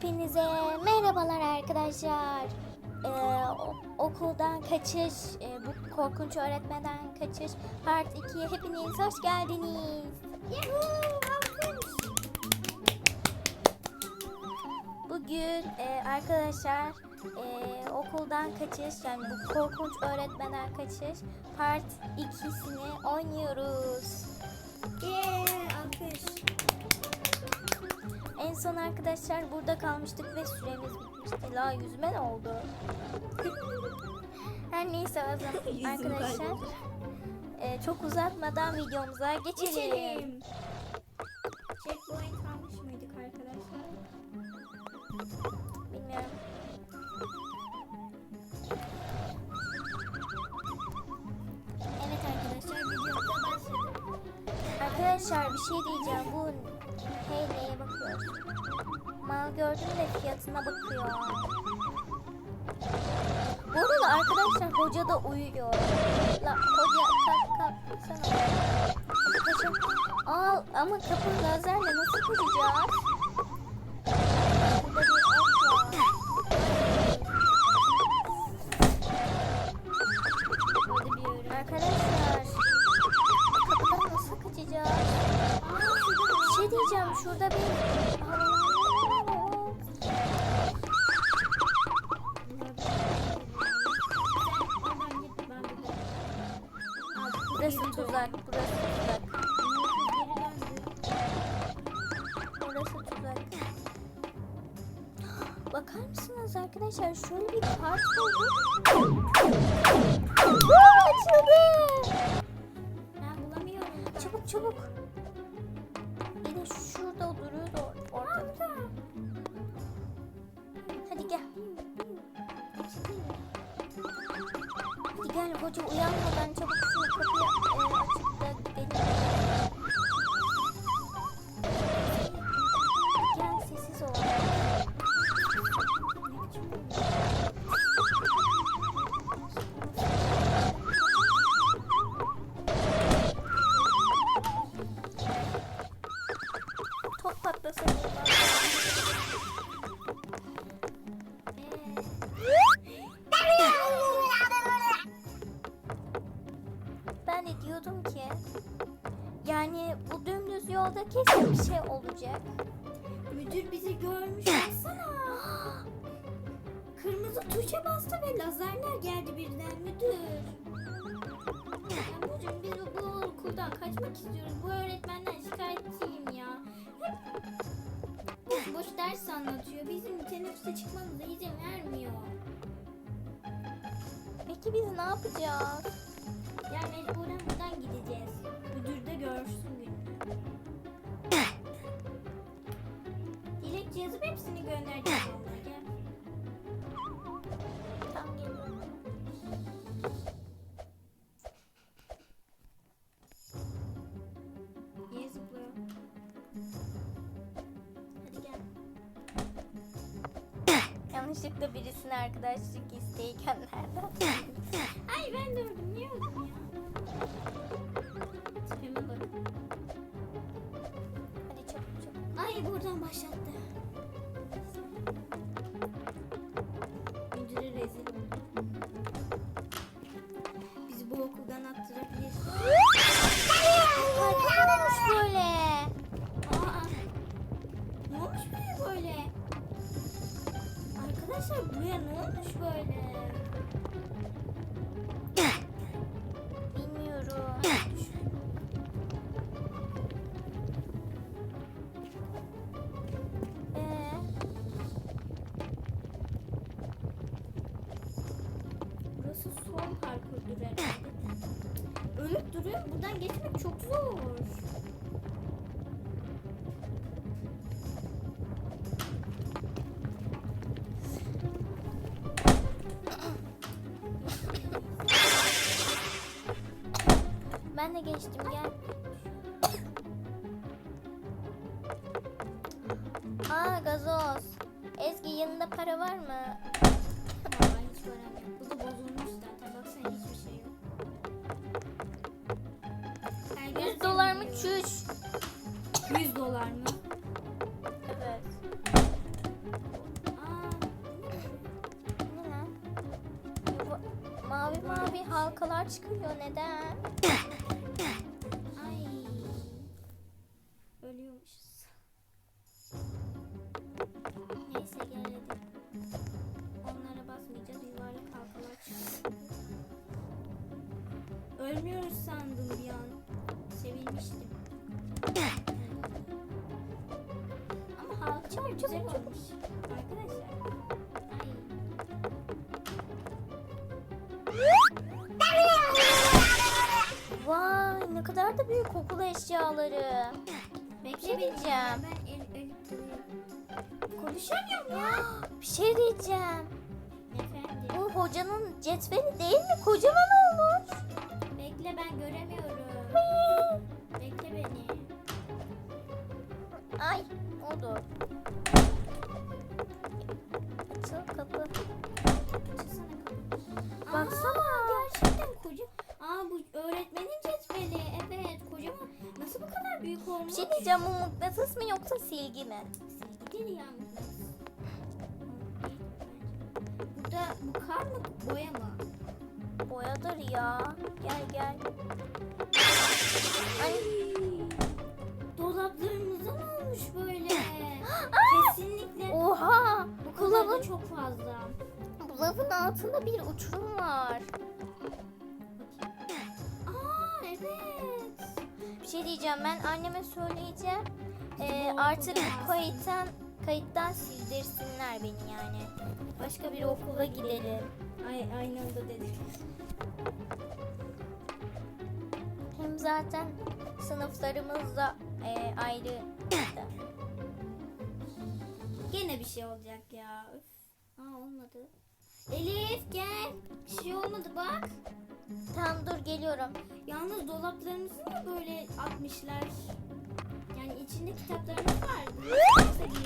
Hepinize merhabalar arkadaşlar. Ee, okuldan kaçış, e, bu korkunç öğretmeden kaçış part 2'ye hepiniz hoş geldiniz. Bugün e, arkadaşlar e, okuldan kaçış yani bu korkunç öğretmeden kaçış part 2'sini oynuyoruz. Son arkadaşlar burada kalmıştık ve süremiz bitmişti. La yüzme ne oldu? Her neyse o zaman arkadaşlar e, çok uzatmadan videomuza geçelim. Geçelim. Checkpoint almış mıydık arkadaşlar? Bilmiyorum. Evet arkadaşlar videomuza başladık. Arkadaşlar bir şey diyeceğim. Bu hey neye bakıyor? Mal gördüm de fiyatına bakıyor. Bu arada arkadaşlar hoca da uyuyor. La hoca kalk kalk. Hoca, al ama kapı lazerle nasıl kıracağız? Tuzak. Bakar mısınız arkadaşlar? Şöyle bir kart. Aa, Açıldı. Ben bulamıyorum. Çabuk çabuk. Bir de şurada duruyordu or- ortada. Hadi gel. Hadi gel hoca uyanmadan çabuk de diyordum ki yani bu dümdüz yolda kesin bir şey olacak. Müdür bizi görmüş. Baksana. Kırmızı tuşa bastı ve lazerler geldi birden müdür. Ya müdür biz bu okuldan kaçmak istiyoruz. Bu öğretmenden şikayetçiyim ya. Hep boş boş ders anlatıyor. Bizim teneffüse çıkmamıza izin vermiyor. Peki biz ne yapacağız? Ya mecburen buradan gideceğiz. Müdür de görsün gününü. Dilekçe yazıp hepsini göndereceğiz Yanlışlıkla birisine arkadaşlık isteyken nereden? Ay ben de öldüm. Niye öldüm ya? Tipime bak. Hadi çabuk çabuk. Ay buradan başlattı. Duruyor. Buradan geçmek çok zor. ben de geçtim gel. Şuş. 100 dolar mı? Evet. Aa, bu, mavi mavi halkalar çıkıyor. Neden? Arkadaşlar. Ay. Vay ne kadar da büyük okul eşyaları. Bekle diyeceğim. Ben el, el, Konuşamıyorum ya. Bir şey diyeceğim. Efendim. Bu hocanın cetveli değil mi? Kocaman olmuş. Bekle ben göremiyorum. Bekle beni. Ay oldu. Açıl kapı. Açılsana kapı. Baksana. Aa, gerçekten koca. Aa bu öğretmenin cetveli. Evet kocaman. Nasıl bu kadar büyük olmuş? Bir şey diyeceğim bu mıknatıs mı yoksa silgi mi? Silgi değil yalnız. Burada bu kar mı boya mı? Boyadır ya. Gel gel. Ay. Dolaplarımızda ne olmuş böyle? Kesinlikle. Oha. Bu kadar da çok fazla. bu lavın altında bir uçurum var. Aa evet. Bir şey diyeceğim ben anneme söyleyeceğim. Ee, artık kayıttan kayıttan sildirsinler beni yani. Başka bir okula gidelim. Ay aynı anda dedik. Hem zaten sınıflarımız da e, ayrı. Gene bir şey olacak ya. Üf. Aa olmadı. Elif gel. Bir şey olmadı bak. Tamam dur geliyorum. Yalnız dolaplarımızı da böyle atmışlar. Yani içinde kitaplarımız giyecek.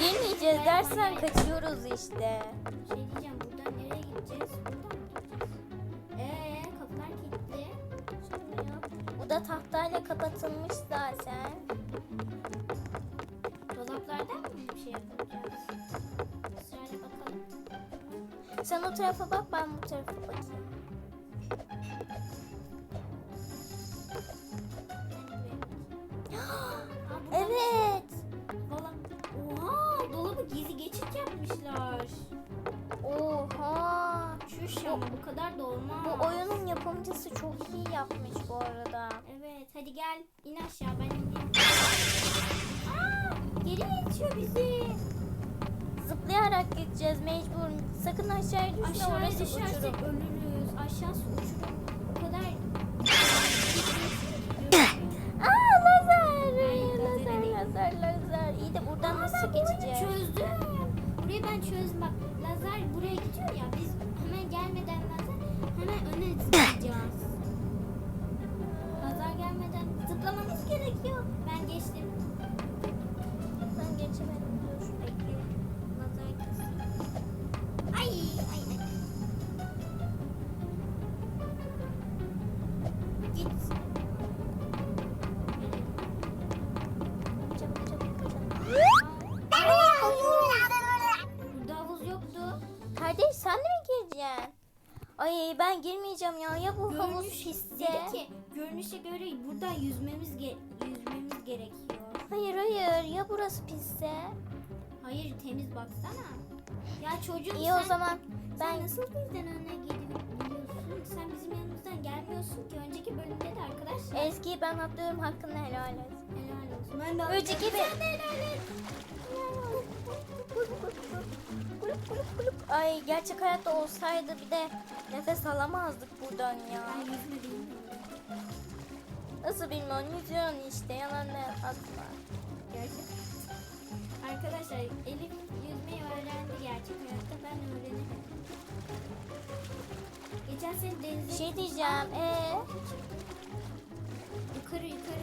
Girmeyeceğiz dersen kaçıyoruz işte. Şey diyeceğim da tahtayla kapatılmış zaten. Dolaplardan mı bir şey yapacağız? Sırayla bakalım. Sen o tarafa bak ben bu tarafa bakayım. Hadi gel in aşağı ben ineyim. Aa, geri itiyor bizi. Zıplayarak gideceğiz mecbur. Sakın aşağıya düşme Aşağıya orası düşersek ölürüz. Aşağısı uçurum. Ay ben girmeyeceğim ya. Ya bu havuz pisse? dedi ki görünüşe göre buradan yüzmemiz ge- yüzmemiz gerekiyor. Hayır hayır ya burası pisse? Hayır temiz baksana. Ya çocuğum İyi sen, o zaman sen ben nasıl bizden önüne gidiyorsun? Sen bizim yanımızdan gelmiyorsun ki. Önceki bölümde de arkadaşlar. Ezgi ben atlıyorum hakkını helal et. Helal olsun. Ben de Üç, iki, bir. Sen de helal et. Ay gerçek hayatta olsaydı bir de nefes alamazdık buradan ya. Nasıl bilmiyorum yüzüyorsun işte yalan ne atma. Arkadaşlar Elif yüzmeyi öğrendi gerçek hayatta. Ben öğrenemedim. Geçen sene denize şey diyeceğim. Ee, yukarı yukarı.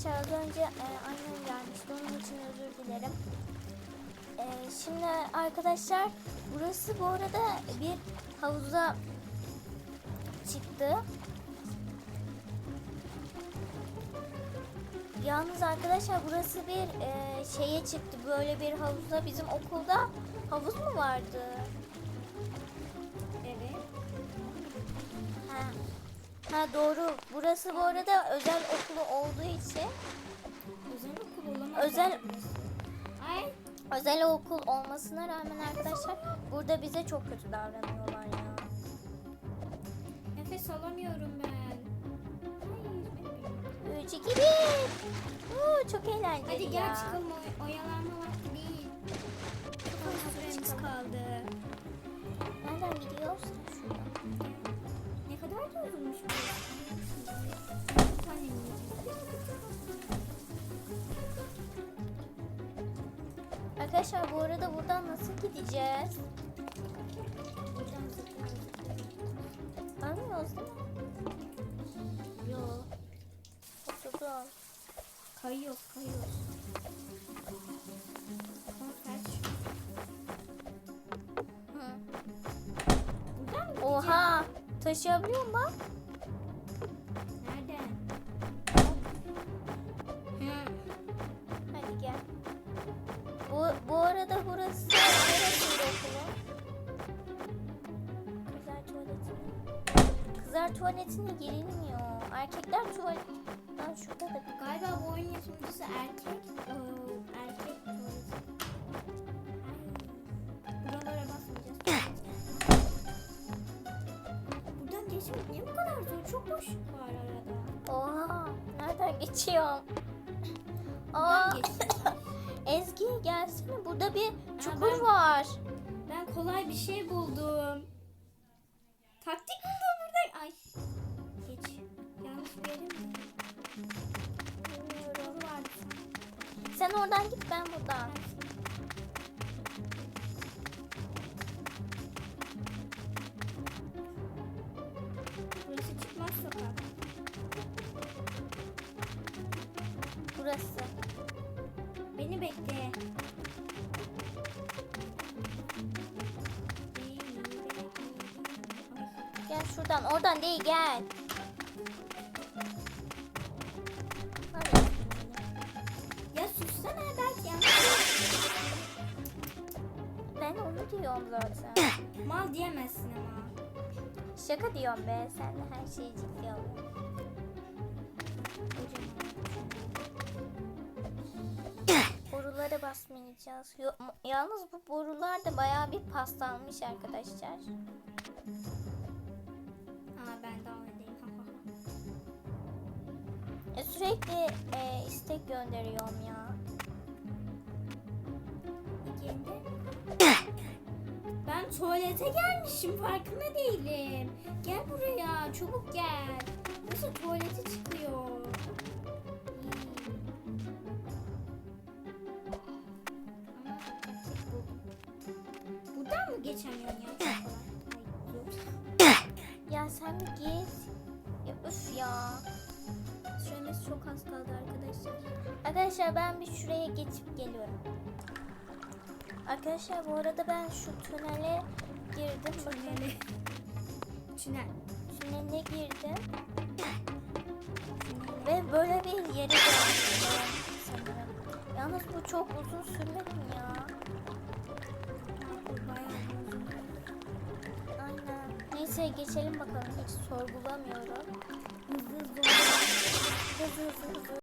Arkadaşlar az önce e, annem gelmişti. Onun için özür dilerim. E, şimdi arkadaşlar burası bu arada bir havuza çıktı. Yalnız arkadaşlar burası bir e, şeye çıktı. Böyle bir havuzda bizim okulda havuz mu vardı? Evet. Ha. Ha doğru. Burası bu arada özel okulu olduğu için Özel okul olamaz. Özel-. Ay. özel okul olmasına rağmen arkadaşlar burada bize çok kötü davranıyorlar ya. Nefes alamıyorum ben. Ay, yüzme 3 2 1. Oo, çok eğlenceli Hadi ya. gel çıkalım oy- oyalanma vakti değil. Çok az süremiz kaldı. Nereden gidiyoruz? Şuradan. Kadar da uzunmuş bu. Arkadaşlar bu arada buradan nasıl gideceğiz? Anlıyoruz değil mi? Yok. Oturdum. Kayıyoruz, kayıyoruz. Taşıyabiliyor mu? Nereden? Hı. Hadi gel. Bu, bu arada burası neresinde okulun? Kızlar tuvaletine. Kızlar tuvaletine girilmiyor. Erkekler tuvalet. Lan şurada da Galiba bu oyun yapımcısı erkek. Ee, erkek Çok boşluk var arada. Oha! Nereden geçiyorum? Aa! Ezgi gelsene. Burada bir çukur ben- var. Ben kolay bir şey buldum. Taktik buldum burada. Ay. Geç. Yanlış bir yere mi? Sen oradan git ben buradan. Burası Burası. Beni bekle. Gel şuradan. Oradan değil gel. Ya sussana belki yanlış. Ben onu diyorum zaten. Mal diyemezsin ama. Şaka diyorum be. Sen de her şeyi ciddiye alıyorsun. Borulara basmayacağız. Yo- yalnız bu borular da bayağı bir paslanmış arkadaşlar. Aa ben daha öndeyim. E, sürekli e, istek gönderiyorum ya. Ben tuvalete gelmişim farkında değilim. Gel buraya çabuk gel. Nasıl tuvalete çıkıyor? Geçemiyorsun ya? Ay. Ya sen git. Ya üf ya. Süremiz çok az kaldı arkadaşlar. Arkadaşlar ben bir şuraya geçip geliyorum. Arkadaşlar bu arada ben şu tünele girdim. Tüneli. Tünel. tünele girdim. Ve böyle bir yere geldim. Yalnız bu çok uzun sürmedi mi ya? Neyse geçelim bakalım. Hiç sorgulamıyorum. Hızlı hızlı. Hızlı hızlı.